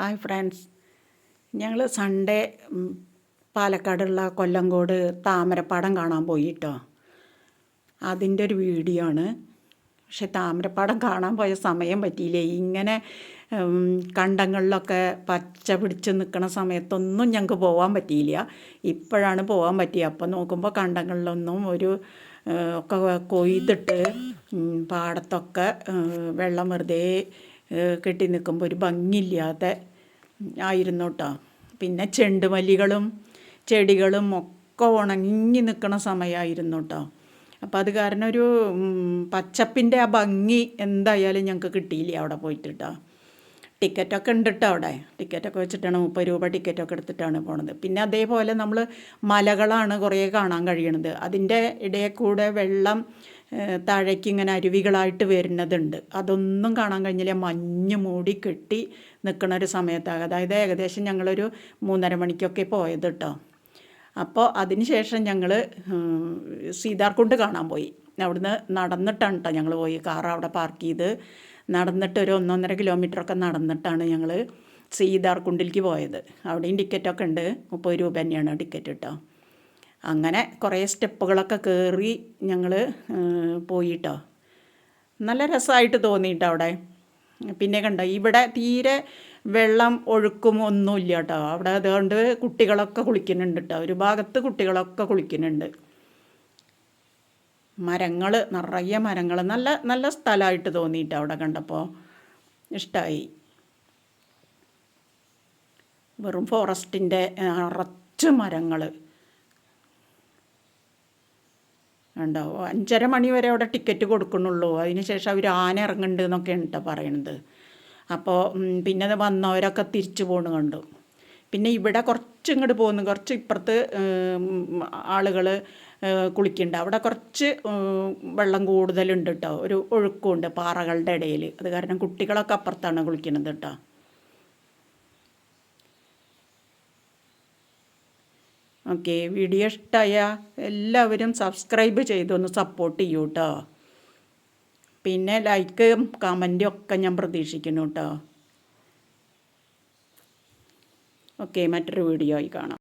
Hi friends. ഞങ്ങൾ Sunday പാലക്കാടുള്ള കൊല്ലങ്കോട് താമരപ്പാടം കാണാൻ പോയി കേട്ടോ അതിന്റെ ഒരു വീഡിയോ ആണ്. പക്ഷെ താമരപ്പാടം കാണാൻ പോയ സമയം പറ്റിയില്ലേ? ഇങ്ങനെ കണ്ടങ്ങളിലൊക്കെ പച്ച പിടിച്ച് നിൽക്കുന്ന സമയത്തൊന്നും ഞങ്ങൾക്ക് പോകാൻ പറ്റിയില്ല. ഇപ്പോഴാണ് പോകാൻ പറ്റിയത് അപ്പോൾ നോക്കുമ്പോൾ കണ്ടങ്ങളിലൊന്നും ഒരു ഒക്കെ കൊയ്തിട്ട് പാടത്തൊക്കെ വെള്ളം വെറുതെ കെട്ടി നിൽക്കുമ്പോൾ ഒരു ഭംഗിയില്ലാതെ ആയിരുന്നു കേട്ടോ പിന്നെ ചെണ്ടുമല്ലികളും ചെടികളും ഒക്കെ ഉണങ്ങി നിൽക്കുന്ന സമയമായിരുന്നു കേട്ടോ അപ്പോൾ അത് കാരണം ഒരു പച്ചപ്പിന്റെ ആ ഭംഗി എന്തായാലും ഞങ്ങൾക്ക് കിട്ടിയില്ല അവിടെ പോയിട്ട് കേട്ടോ ടിക്കറ്റൊക്കെ ഉണ്ട് കേട്ടോ അവിടെ? ടിക്കറ്റൊക്കെ വെച്ചിട്ടാണ് മുപ്പത് രൂപ ടിക്കറ്റൊക്കെ എടുത്തിട്ടാണ് പോണത്. പിന്നെ അതേപോലെ നമ്മൾ മലകളാണ് കുറേ കാണാൻ കഴിയണത്. അതിന്റെ ഇടയിൽ കൂടെ വെള്ളം താഴേക്ക് ഇങ്ങനെ അരുവികളായിട്ട് വരുന്നതുണ്ട്. അതൊന്നും കാണാൻ കഴിഞ്ഞില്ല. മഞ്ഞ് മൂടി കെട്ടി നിൽക്കുന്ന ഒരു സമയത്താണ്. അതായത് ഏകദേശം ഞങ്ങളൊരു മൂന്നര മണിക്കൊക്കെ പോയത് കേട്ടോ അപ്പോൾ അതിന് ശേഷം ഞങ്ങൾ സീതാർകുണ്ട് കാണാൻ പോയി. അവിടുന്ന് നടന്നിട്ടാണ് കേട്ടോ ഞങ്ങൾ പോയി. കാർ അവിടെ പാർക്ക് ചെയ്ത് നടന്നിട്ട് ഒരു ഒന്നൊന്നര കിലോമീറ്ററൊക്കെ നടന്നിട്ടാണ് ഞങ്ങൾ സീതാർകുണ്ടിലേക്ക് പോയത്. അവിടെയും ടിക്കറ്റൊക്കെ ഉണ്ട്. മുപ്പത് രൂപ തന്നെയാണ് ടിക്കറ്റ് കേട്ടോ അങ്ങനെ കുറേ സ്റ്റെപ്പുകളൊക്കെ കയറി ഞങ്ങൾ പോയി കേട്ടോ നല്ല രസമായിട്ട് തോന്നിയിട്ടോ അവിടെ. പിന്നെ കണ്ടോ ഇവിടെ തീരെ വെള്ളം ഒഴുക്കും ഒന്നുമില്ല കേട്ടോ അവിടെ അതുകൊണ്ട് കുട്ടികളൊക്കെ കുളിക്കുന്നുണ്ട് കേട്ടോ ഒരു ഭാഗത്ത് കുട്ടികളൊക്കെ കുളിക്കുന്നുണ്ട്. മരങ്ങൾ നിറയെ മരങ്ങൾ നല്ല നല്ല സ്ഥലമായിട്ട് തോന്നിയിട്ട് അവിടെ കണ്ടപ്പോൾ ഇഷ്ടമായി വെറും ഫോറസ്റ്റിന്റെ നിറച്ച് മരങ്ങൾ ഉണ്ടോ അഞ്ചര മണി വരെ അവിടെ ടിക്കറ്റ് കൊടുക്കണുള്ളൂ അതിന് ശേഷം അവർ ആന ഇറങ്ങുന്നുണ്ട് എന്നൊക്കെയാണ് കേട്ടോ പറയണത് അപ്പോൾ പിന്നെ വന്നവരൊക്കെ തിരിച്ചു പോണു കണ്ടു. പിന്നെ ഇവിടെ കുറച്ച് ഇങ്ങോട്ട് പോകുന്നു കുറച്ച് ഇപ്പുറത്ത് ആളുകൾ കുളിക്കുന്നുണ്ട് അവിടെ കുറച്ച് വെള്ളം കൂടുതലുണ്ട് കേട്ടോ ഒരു ഒഴുക്കുണ്ട് പാറകളുടെ ഇടയിൽ അത് കാരണം കുട്ടികളൊക്കെ അപ്പുറത്താണ് കുളിക്കുന്നത് കേട്ടോ ഓക്കെ. വീഡിയോ ഇഷ്ടമായ എല്ലാവരും സബ്സ്ക്രൈബ് ചെയ്തൊന്ന് സപ്പോർട്ട് ചെയ്യൂ കേട്ടോ പിന്നെ ലൈക്കും കമന്റും ഒക്കെ ഞാൻ പ്രതീക്ഷിക്കുന്നു കേട്ടോ ഓക്കെ മറ്റൊരു വീഡിയോ ആയി കാണാം.